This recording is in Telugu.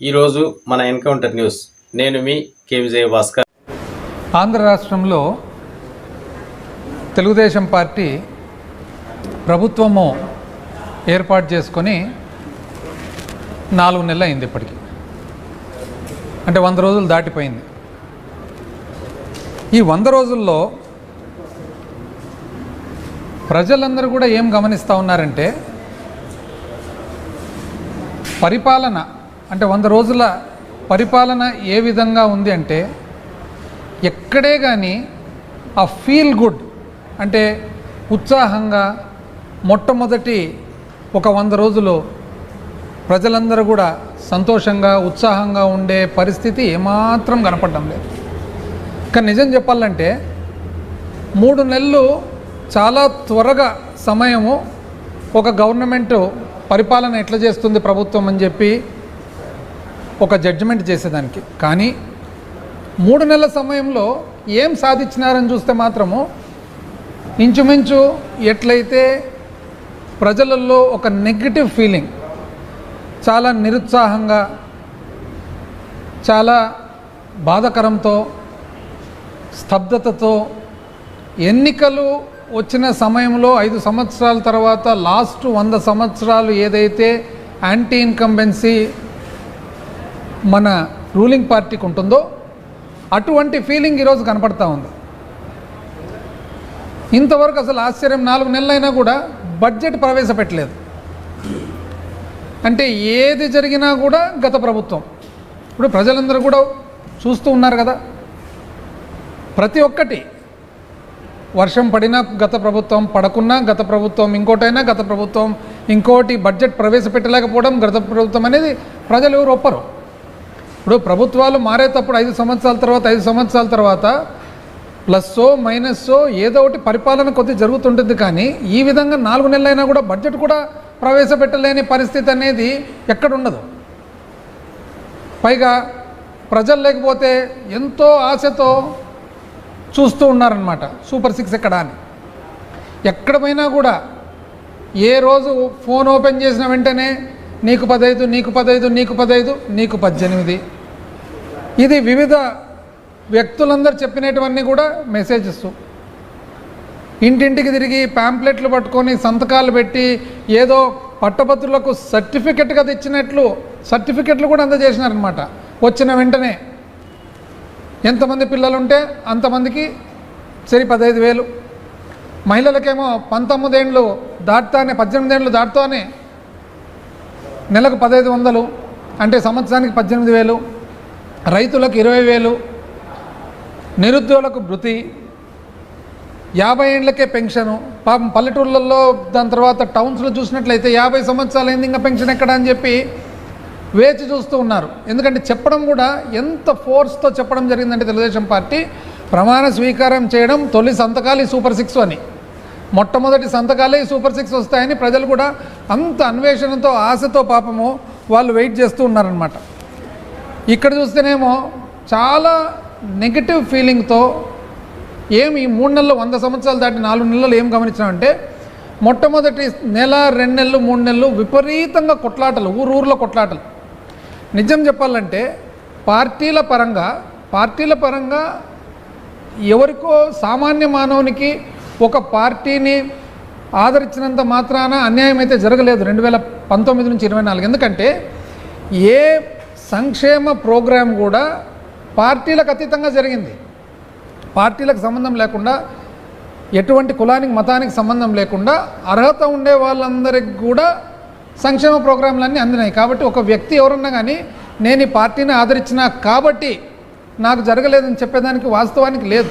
ఈరోజు మన ఎన్కౌంటర్ న్యూస్. నేను మీ కే విజయ భాస్కర్. ఆంధ్ర రాష్ట్రంలో తెలుగుదేశం పార్టీ ప్రభుత్వము ఏర్పాటు చేసుకొని నాలుగు నెలలు అయింది ఇప్పటికి. అంటే వంద రోజులు దాటిపోయింది. ఈ వంద రోజుల్లో ప్రజలందరూ కూడా ఏం గమనిస్తూ ఉన్నారంటే పరిపాలన అంటే వంద రోజుల పరిపాలన ఏ విధంగా ఉంది అంటే ఎక్కడే కానీ ఆ ఫీల్ గుడ్ అంటే ఉత్సాహంగా మొట్టమొదటి ఒక వంద రోజులు ప్రజలందరూ కూడా సంతోషంగా ఉత్సాహంగా ఉండే పరిస్థితి ఏమాత్రం కనపడడం లేదు. కానీ నిజం చెప్పాలంటే మూడు నెలలు చాలా త్వరగా సమయము ఒక గవర్నమెంట్ పరిపాలన ఎట్లా చేస్తుంది ప్రభుత్వం అని చెప్పి ఒక జడ్జిమెంట్ చేసేదానికి. కానీ మూడు నెలల సమయంలో ఏం సాధించినారని చూస్తే మాత్రము ఇంచుమించు ఎట్లయితే ప్రజలలో ఒక నెగిటివ్ ఫీలింగ్ చాలా నిరుత్సాహంగా చాలా బాధకరంతో స్తబ్దతతో ఎన్నికలు వచ్చిన సమయంలో ఐదు సంవత్సరాల తర్వాత లాస్ట్ వంద సంవత్సరాలు ఏదైతే యాంటీ ఇన్కంబెన్సీ మన రూలింగ్ పార్టీకి ఉంటుందో అటువంటి ఫీలింగ్ ఈరోజు కనపడతా ఉంది. ఇంతవరకు అసలు ఆశ్చర్యం నాలుగు నెలలైనా కూడా బడ్జెట్ ప్రవేశపెట్టలేదు. అంటే ఏది జరిగినా కూడా గత ప్రభుత్వం. ఇప్పుడు ప్రజలందరూ కూడా చూస్తూ ఉన్నారు కదా. ప్రతి ఒక్కటి వర్షం పడినా గత ప్రభుత్వం పడకున్నా గత ప్రభుత్వం ఇంకోటైనా గత ప్రభుత్వం ఇంకోటి బడ్జెట్ ప్రవేశపెట్టలేకపోవడం గత ప్రభుత్వం అనేది ప్రజలు ఎవరు ఒప్పరు. ఇప్పుడు ప్రభుత్వాలు మారేటప్పుడు ఐదు సంవత్సరాల తర్వాత ఐదు సంవత్సరాల తర్వాత ప్లస్సో మైనస్సో ఏదో ఒకటి పరిపాలన కొద్ది జరుగుతుంటుంది కానీ ఈ విధంగా నాలుగు నెలలైనా కూడా బడ్జెట్ కూడా ప్రవేశపెట్టలేని పరిస్థితి అనేది ఎక్కడుండదు. పైగా ప్రజలు లేకపోతే ఎంతో ఆశతో చూస్తూ ఉన్నారనమాట సూపర్ సిక్స్ ఎక్కడ అని. ఎక్కడ కూడా ఏ రోజు ఫోన్ ఓపెన్ చేసిన వెంటనే నీకు పదైదు నీకు పదైదు నీకు పదైదు నీకు పద్దెనిమిది. ఇది వివిధ వ్యక్తులందరూ చెప్పినటువన్నీ కూడా మెసేజెస్ ఇంటింటికి తిరిగి ప్యాంప్లెట్లు పట్టుకొని సంతకాలు పెట్టి ఏదో పట్టభద్రులకు సర్టిఫికెట్గా తెచ్చినట్లు సర్టిఫికెట్లు కూడా అందజేసినారనమాట వచ్చిన వెంటనే ఎంతమంది పిల్లలు ఉంటే అంతమందికి సరి పదహైదు వేలు. మహిళలకేమో పంతొమ్మిదేండ్లు దాటుతానే పద్దెనిమిదేండ్లు దాటుతానే నెలకు పదహైదు వందలు అంటే సంవత్సరానికి పద్దెనిమిది వేలు రైతులకు ఇరవై వేలు నిరుద్యోగులకు భృతి యాభై ఏండ్లకే పెన్షను పాపం పల్లెటూళ్ళల్లో దాని తర్వాత టౌన్స్లో చూసినట్లయితే యాభై సంవత్సరాలు అయింది ఇంకా పెన్షన్ ఎక్కడ అని చెప్పి వేచి చూస్తూ ఉన్నారు. ఎందుకంటే చెప్పడం కూడా ఎంత ఫోర్స్తో చెప్పడం జరిగిందంటే తెలుగుదేశం పార్టీ ప్రమాణ స్వీకారం చేయడం తొలి సంతకాలి సూపర్ సిక్స్ అని. మొట్టమొదటి సంతకాలే ఈ సూపర్ సిక్స్ వస్తాయని ప్రజలు కూడా అంత అన్వేషణతో ఆశతో పాపము వాళ్ళు వెయిట్ చేస్తూ ఉన్నారనమాట ఇక్కడ చూస్తేనేమో చాలా నెగిటివ్ ఫీలింగ్తో ఏమి ఈ మూడు నెలలు వంద సంవత్సరాలు దాటి నాలుగు నెలలు ఏం గమనించామంటే మొట్టమొదటి నెల రెండు నెలలు మూడు నెలలు విపరీతంగా కొట్లాటలు ఊరూరులో కొట్లాటలు. నిజం చెప్పాలంటే పార్టీల పరంగా పార్టీల పరంగా ఎవరికో సామాన్య మానవునికి ఒక పార్టీని ఆదరించినంత మాత్రాన అన్యాయం అయితే జరగలేదు రెండు వేల పంతొమ్మిది నుంచి ఇరవై నాలుగు. ఎందుకంటే ఏ సంక్షేమ ప్రోగ్రాం కూడా పార్టీలకు అతీతంగా జరిగింది. పార్టీలకు సంబంధం లేకుండా ఎటువంటి కులానికి మతానికి సంబంధం లేకుండా అర్హత ఉండే వాళ్ళందరికి కూడా సంక్షేమ ప్రోగ్రాంలన్నీ అందినాయి. కాబట్టి ఒక వ్యక్తి ఎవరన్నా కానీ నేను ఈ పార్టీని ఆదరించిన కాబట్టి నాకు జరగలేదని చెప్పేదానికి వాస్తవానికి లేదు.